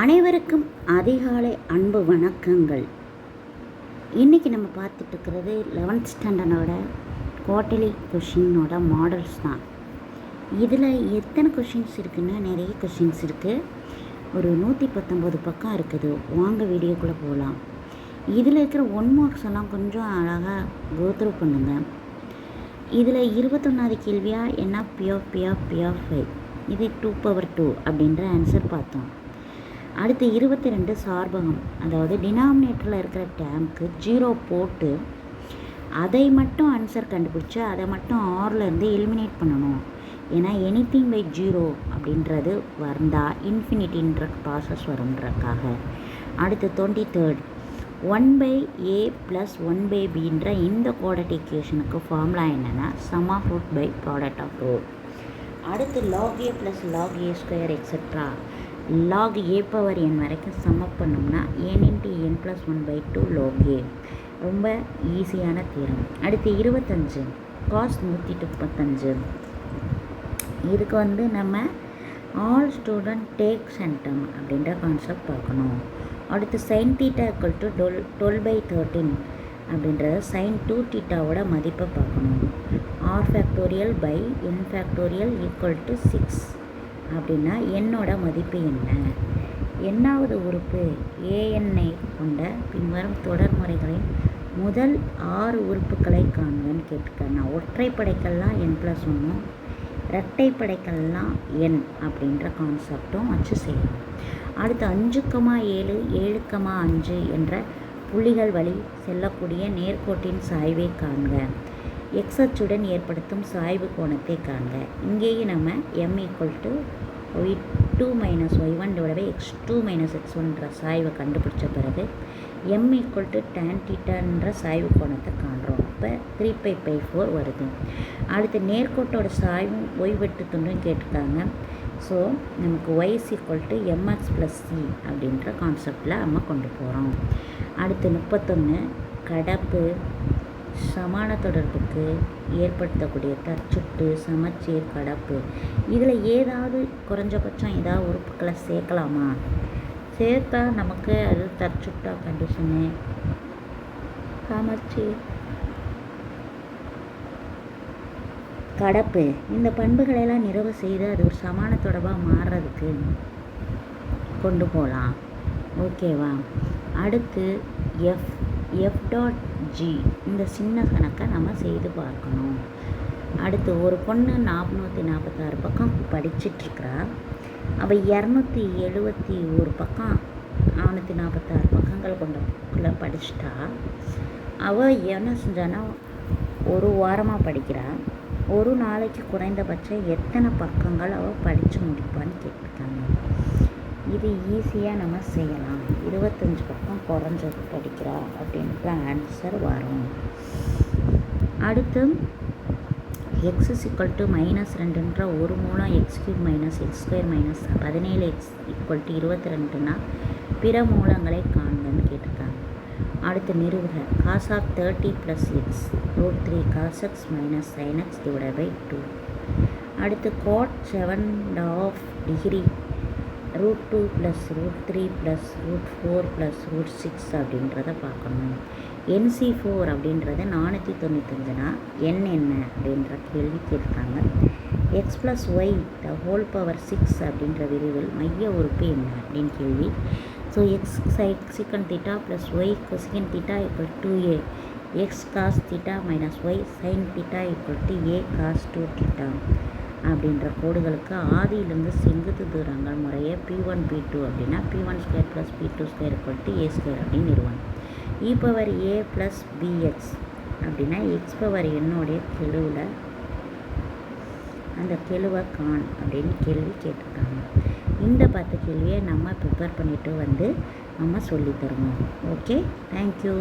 அனைவருக்கும் அதிகாலை அன்பு வணக்கங்கள். இன்றைக்கி நம்ம பார்த்துட்டு இருக்கிறது லெவன்த் ஸ்டாண்டர்டோட குவார்டலி கொஷினோட மாடல்ஸ் தான். இதில் எத்தனை கொஷின்ஸ் இருக்குன்னா நிறைய கொஷின்ஸ் இருக்குது ஒரு நூற்றி பத்தொம்போது பக்கம் இருக்குது. வாங்க வீடியோக்குள்ளே போகலாம். இதில் இருக்கிற ஒன் மார்க்ஸ் எல்லாம் கொஞ்சம் அழகாக கோத்ரூ பண்ணுங்கள் இதில் இருபத்தொன்னாவது கேள்வியாக என்ன? பியோ பியோ பியோ ஃபைவ் இது டூ பவர் டூ அப்படின்ற ஆன்சர் பார்த்தோம். அடுத்து இருபத்தி ரெண்டு சார்பகம். அதாவது டினாமினேட்டரில் இருக்கிற டேம்க்கு ஜீரோ போட்டு அதை மட்டும் ஆன்சர் கண்டுபிடிச்சி அதை மட்டும் ஆர்லேருந்து எலிமினேட் பண்ணணும். ஏன்னா எனிதிங் பை ஜீரோ அப்படின்றது வந்தால் இன்ஃபினிட்டின்ற ப்ராசஸ் வரும்ன்றக்காக. அடுத்து twenty third one by A plus one by பின்ற இந்த கோடட் ஈக்குவேஷனுக்கு ஃபார்முலா என்னென்னா sum of root by product of root அடுத்து log A plus log A square etcetera log A power N வரைக்கும் sum up பண்ணோம்னா N into N plus one by two log A ரொம்ப ஈஸியான தீரம் அடுத்து இருபத்தஞ்சு. காஸ் நூற்றி முப்பத்தஞ்சு. இதுக்கு வந்து நம்ம ஆல் ஸ்டூடெண்ட் டேக் சென்டம் அப்படின்ற கான்செப்ட் பார்க்கணும். அடுத்து சைன் தீட்டா ஈக்குவல் டு டொல் டுவெல் பை தேர்ட்டின் அப்படின்றத சைன் டூ தீட்டாவோட மதிப்பை பார்க்கணும். R factorial by N factorial equal to six அப்படின்னா என்னோட மதிப்பு என்ன? எண்ணாவது உறுப்பு ஏஎன்ஐ கொண்ட பின்வரும் தொடர்முறைகளின் முதல் ஆறு உறுப்புகளை காண்கன்னு கேட்டிருக்காங்க ஒற்றைப்படைக்கெல்லாம் என் ப்ளஸ் ஒன்றும் இரட்டைப்படைக்கெல்லாம் என் அப்படின்ற கான்செப்டும் வச்சு செய்யணும் அடுத்து அஞ்சுக்கமா ஏழு ஏழுக்கமா அஞ்சு என்ற புள்ளிகள் வழி செல்லக்கூடிய நேர்கோட்டின் சாய்வை காண்க. எக்ஸ் அச்சுடன் ஏற்படுத்தும் சாய்வு கோணத்தை காண்க. இங்கேயும் நம்ம M equal to Y two minus Y one divide by X two minus X ஒன்ற சாய்வை கண்டுபிடிச்ச பிறகு எம் ஈக்குவல் டு டேன் டீட்டான்ற சாய்வு கோணத்தை காண்றோம். அப்போ த்ரீ பை பை ஃபோர் வருது. அடுத்து நேர்கோட்டோட சாய்வும் ஒய் வெட்டு துண்டும் கேட்டிருக்காங்க. ஸோ நமக்கு Ys equal to M X plus C அப்படின்ற கான்செப்டில் நம்ம கொண்டு போகிறோம் அடுத்து முப்பத்தொன்று கடப்பு சமான தொடர்புக்கு ஏற்படுத்தக்கூடிய தற்சுட்டு சமச்சீர் கடப்பு. இதில் ஏதாவது குறைஞ்சபட்சம் ஏதாவது உறுப்புக்களை சேர்க்கலாமா? சேர்த்தா நமக்கு அது தற்சுட்டா கண்டிஷனு சமச்சீர். கடப்பு. இந்த பண்புகளெல்லாம் நிறைவு செய்து அது ஒரு சமான தொடர்பாக மாறுறதுக்கு கொண்டு போகலாம் ஓகேவா? அடுத்து எஃப் எஃப் டாட் ஜி இந்த சின்ன கணக்கை நம்ம செய்து பார்க்கணும். அடுத்து ஒரு பொண்ணு நானூற்றி நாற்பத்தாறு பக்கம் படிச்சிட்ருக்கிறா. அவள் இரநூத்தி எழுபத்தி ஒரு பக்கம் நானூற்றி நாற்பத்தாறு பக்கங்கள் கொண்ட புக்கில் படிச்சிட்டா. அவள் என்ன செஞ்சானா ஒரு வாரமாக படிக்கிறாள் ஒரு நாளைக்கு குறைந்தபட்சம் எத்தனை பக்கங்கள் அவள் படித்து முடிப்பான்னு கேட்டிருக்காங்க இது ஈஸியாக நம்ம செய்யலாம். இருபத்தஞ்சி பக்கம் குறைஞ்சது படிக்கிறா அப்படின்ற ஆன்சர் வரும். அடுத்து எக்ஸ் ஈக்குவல் டு மைனஸ் ரெண்டுன்ற ஒரு மூலம் X cube minus X square minus பதினேழு எக்ஸ் ஈக்குவல் டு இருபத்தி ரெண்டுனா பிற மூலங்களை காண்கன்னு கேட்டிருக்காங்க. அடுத்து நிறுவுக. Cos of thirty plus X root three cos X minus sine X divide by two அடுத்து cot seven of degree root two plus root three plus root four plus root six அப்படின்றத பார்க்கணும். என்சி ஃபோர் அப்படின்றது நானூற்றி தொண்ணூத்தஞ்சுனா என் என்ன அப்படின்ற கேள்வி கேட்குறாங்க X plus Y the whole power six அப்படின்ற விரிவில் மைய உறுப்பு என்ன அப்படின்னு கேள்வி. So X சைக் sec theta plus Y cosec theta equal to A X cos theta minus Y sine theta equal to A cos two theta அப்படின்ற கோடுகளுக்கு ஆதியிலிருந்து செங்குத்து தூரங்கள் முறையே பி ஒன் பி டூ அப்படின்னா P one square plus P two square equal to A square அப்படின்னு நிறுவனம். E power A plus B X அப்படின்னா எக்ஸ் பவர் என்னுடைய கெழுவில் அந்த கெழுவை கான் அப்படின்னு கேள்வி கேட்டிருக்காங்க. இந்த பத்து கேள்வியை நம்ம ப்ரிப்பேர் பண்ணிவிட்டு வந்து நம்ம சொல்லித்தருவோம் ஓகே தேங்க்யூ